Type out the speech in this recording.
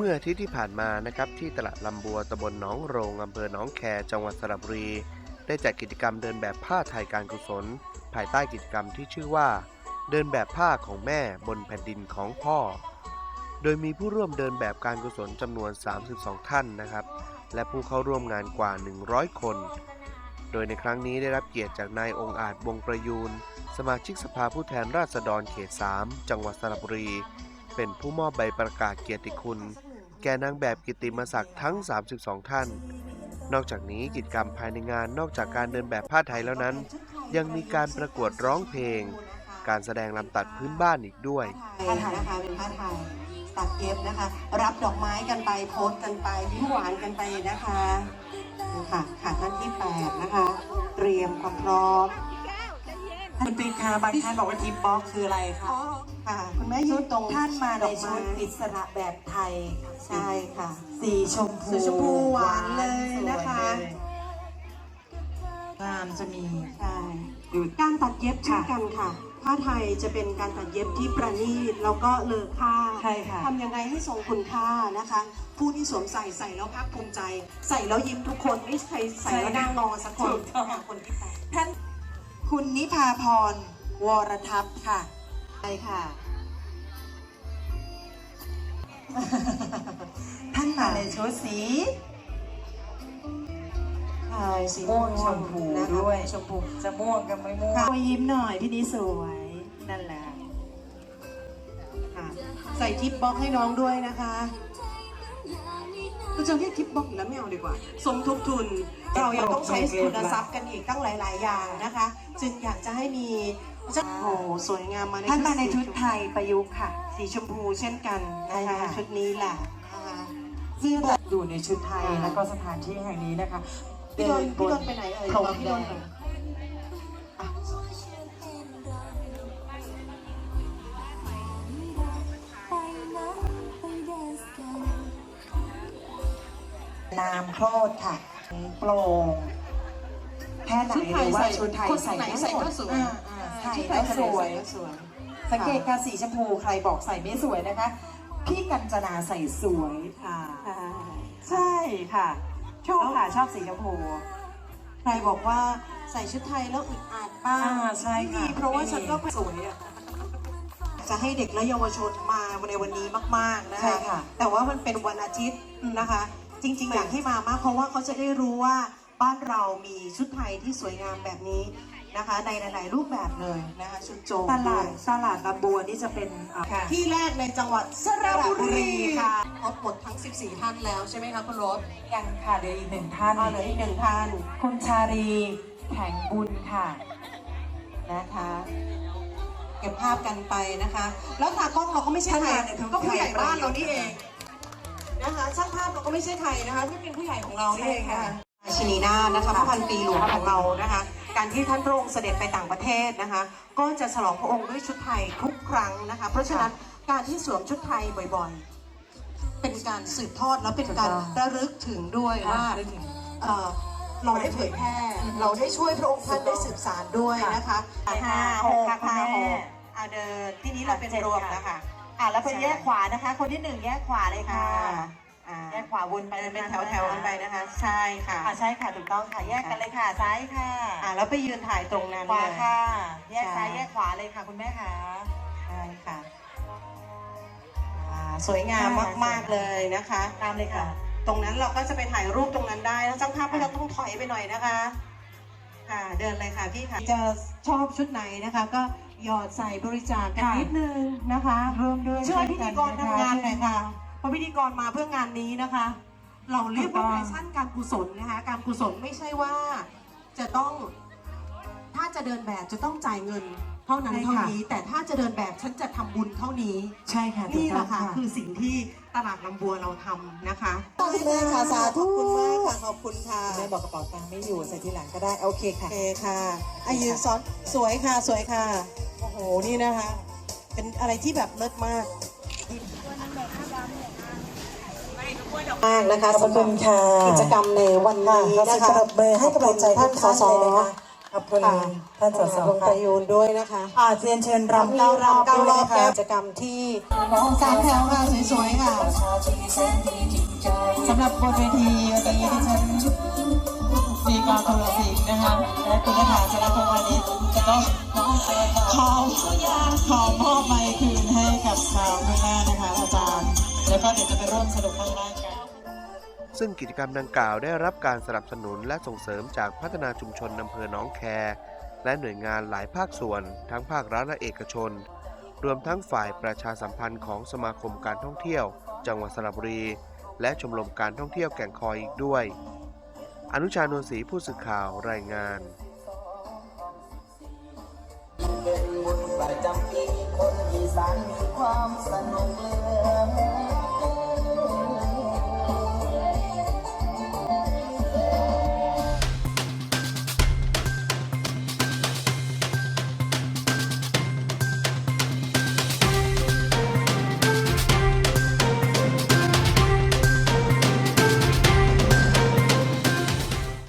เมื่ออาทิตย์ที่ผ่านมานะครับที่ตลาดลำบัวตำบลหนองโรงอำเภอหนองแคจังหวัดสระบุรี ได้จัดกิจกรรมเดินแบบผ้าไทยการกุศล ภายใต้กิจกรรมที่ชื่อว่า เดินแบบผ้าของแม่บนแผ่นดินของพ่อ โดยมีผู้ร่วมเดินแบบการกุศลจำนวน 32 ท่านนะครับ และผู้เข้าร่วมงานกว่า 100 คน โดยในครั้งนี้ได้รับเกียรติจากนายองค์อาจวงประยูนสมาชิกสภาผู้แทนราษฎรเขต 3 จังหวัดสระบุรี เป็นผู้มอบใบประกาศเกียรติคุณ แก่นางแบบกิติมศักดิ์ทั้ง 32 ท่าน นอกจากนี้กิจกรรมภายในงานนอกจากการเดินแบบผ้าไทยแล้วนั้น ยังมีการประกวดร้องเพลง การแสดงลำตัดพื้นบ้านอีกด้วย ผ้าไทยนะคะเป็นผ้าไทยตัดเย็บนะคะ รับดอกไม้กันไปโพสต์กันไปยิ้มหวานกันไปนะคะนี่ค่ะค่ะท่านที่แปดนะคะ เตรียมความพร้อม คุณปิงคะบางท่านบอกว่าทิปบ็อกคืออะไรคะค่ะคุณแม่ยืนตรงท่านมาในดอกไชุดอิสระแบบไทย ใช่ค่ะ สีชมพูสีชมพูหวานเลยนะคะสวยเลยงามจะมีใช่ดูการตัดเย็บเช่นกันค่ะ ผ้าไทยจะเป็นการตัดเย็บที่ประณีตแล้วก็เลอค่าใช่ค่ะทำยังไงให้ทรงคุณค่านะคะ ผู้ที่สวมใส่ใส่แล้วภาคภูมิใจ ใส่แล้วยิ้มทุกคนไม่ใช่ใส่แล้วหน้างอสักคนถูกต้องค่ะคนที่แปดท่าน คุณนิพาพร วรทัพค่ะใช่ค่ะ ท่านมาในชุดสีใช่สีม่วงชมพูนะคะด้วยชมพูจะม่วงกับไม่ม่วงค่ะมายิ้มหน่อยพี่นี้สวยนั่นแหละค่ะใส่ทิปบ็อกให้น้องด้วยนะคะ เราจะเรียกทิปบ็อกอีกแล้วไม่เอาดีกว่า สมทบทุน เรายังต้องใช้ทุนทรัพย์กันอีกตั้งหลาย ๆ อย่างนะคะ จึงอยากจะให้มีโอ้โหสวยงามมาในท่านมาในชุดสีไทยประยุกต์ค่ะ สีชมพูเช่นกันนะคะใช่ค่ะชุดนี้แหละนะคะซึ่งอยู่ในชุดไทยค่ะแล้วก็สถานที่แห่งนี้นะคะพี่โดนพี่โดนไปไหนเอ่ยพรมบอกพี่แดโดน น้ำโครดค่ะโปร่งแค่ไหนหรือว่าชุดไทยคนใส่ไหนได้ใส่หมก็ดสวยอ่าอ่าใส่ชุดไทแล้วคนสไหนวยใก็สวย สังเกตการสีชมพูใครบอกใส่ไม่สวยนะคะ พี่กัญจนาใส่สวยค่ะค่ะใช่ค่ะ ชอบค่ะชอบสีชมพู ใครบอกว่าใส่ชุดไทยแล้วอึดอัดบ้างอ่าใช่ค่ะไม่มีเพราะว่าไม่มีฉันก็สวยอะจะให้เด็กและเยาวชนมาในวันนี้มาก ๆนะใช่คะค่ะแต่ว่ามันเป็นวันอาทิตย์นะคะ จริง ๆ อยากให้มามาก เพราะว่าเขาจะได้รู้ว่าบ้านเรามีชุดไทยที่สวยงามแบบนี้นะคะ ในหลายๆรูปแบบเลยนะคะชุดโจงตลาดด้วย ตลาดลำบัวนี่จะเป็นอ่าค่ะ ที่แรกในจังหวัดสระบุรีค่ะครบหมดทั้ง 14 ท่านแล้วใช่ไหมคะคุณรถยังค่ะเดี๋ยวอีกหนึ่งท่านอ่าเหลืออีกหนึ่งท่าน คุณชาลีแข็งบุญค่ะ นะคะ เก็บภาพกันไปนะคะ แล้วตากล้องเราก็ไม่ใช่ใครท่านมาในทุกก็ผู้ใหญ่ไทยบ้านเรานี่เอง นะคะช่างภาพเราก็ไม่ใช่ใครนะคะที่เป็นผู้ใหญ่ของเรานี่เองนะคะชินีนาถนะคะพระพันปีหลวงของเรานะคะ การที่ท่านพระองค์เสด็จไปต่างประเทศนะคะ ก็จะฉลองพระองค์ด้วยชุดไทยทุกครั้งนะคะ เพราะฉะนั้นการที่สวมชุดไทยบ่อยๆ เป็นการสืบทอดและเป็นการระลึกถึงด้วยว่านึกถึงเอ่อเราได้เผยแพร่เราได้ช่วยพระองค์ท่านได้สืบสารด้วยนะคะค่ะห้าหหกกค่ะคุณห้าแม่หกอ่าเดินที่นี้เราเป็นรวมนะคะ อะแล้วเป็นแยกขวานะคะ คนที่หนึ่งแยกขวาเลยค่ะค่ะอ่าแยกขวาวนไปเดินเป็นแถวแถวๆกันไปนะคะ ใช่ค่ะอะใช่ค่ะถูกต้องค่ะแยกกันเลยค่ะซ้ายค่ะอ่าแล้วไปยืนถ่ายตรงนั้นขวาเลยค่ะ แยกใช่ซ้ายแยกขวาเลยค่ะ คุณแม่ค่ะใช่ค่ะอ่าสวยงามมากๆเลยนะคะ ตามเลยค่ะ ตรงนั้นเราก็จะไปถ่ายรูปตรงนั้นได้แล้วช่างภาพก็จะต้องถอยไปหน่อยนะคะ ค่ะ เดินเลยค่ะพี่ค่ะจะชอบชุดไหนนะคะ ก็ หยอดใส่บริจาคกันค่ะ นิดนึงนะคะร่วมด้วยช่วยพิธีกรทำงานหน่อยค่ะช่วยกันเพราะพิธีกรมาเพื่องานนี้นะคะ เราเรียกว่าถูกต้องแฟชั่นการกุศลนะคะ การกุศลไม่ใช่ว่าจะต้อง ถ้าจะเดินแบบจะต้องจ่ายเงิน เท่านั้นเท่านี้แต่ถ้าจะเดินแบบฉันจะทำบุญเท่านี้ ใช่ค่ะถูนี่กแหต้อละงค่ะค่ะคือสิ่งที่ตลาดลำบัวเราทำนะคะขอบคุณมากค่ะสาธุขอบคุณมากค่ะขอบคุณค่ะแม่บอกกระเป๋าตังค์ไม่อยู่ใส่ทีหลังก็ได้โอเคโอค่ะเคค่ะอายืนซ้อนสวยค่ะสวยค่ะโอ้โหนี่นะคะ เป็นอะไรที่แบบเลิศมากมากนะคะขอบคุณค่ะกิจกรรมในวันนี้ค่ะนะคะขอบคุณให้กำลังใจท่านสสทุกท่านเลยนะคะพข อบคุณค่ะท่านสสวงประยูนด้วยนะคะอาเรียนเชิญรำเก้ารอบเก้าด้วยรอบนะคะแก้วกิจกรรมที่สามแถวค่ะสวยๆค่ะสำหรับบนเวทีวันนี้ดิฉันสีกาวโทรศิษย์นะคะและคุณคาถาชนะพงษ์วานิชจะต้องขอขอมอบไมค์คืนให้กับชาวข้างหน้านะคะอาจารย์ แล้วก็เดี๋ยวจะไปร่วมสนุกข้างล่างกัน ซึ่งกิจกรรมดังกล่าวได้รับการสนับสนุนและส่งเสริมจากพัฒนาชุมชนอำเภอหนองแค และหน่วยงานหลายภาคส่วน ทั้งภาครัฐและเอกชน รวมทั้งฝ่ายประชาสัมพันธ์ของสมาคมการท่องเที่ยว จังหวัดสระบุรี และชมรมการท่องเที่ยวแก่งคอยอีกด้วย อนุชานนศรีผู้สื่อข่าวรายงานเป็นบุญประจำปีคนอีสานมีความสนุกเล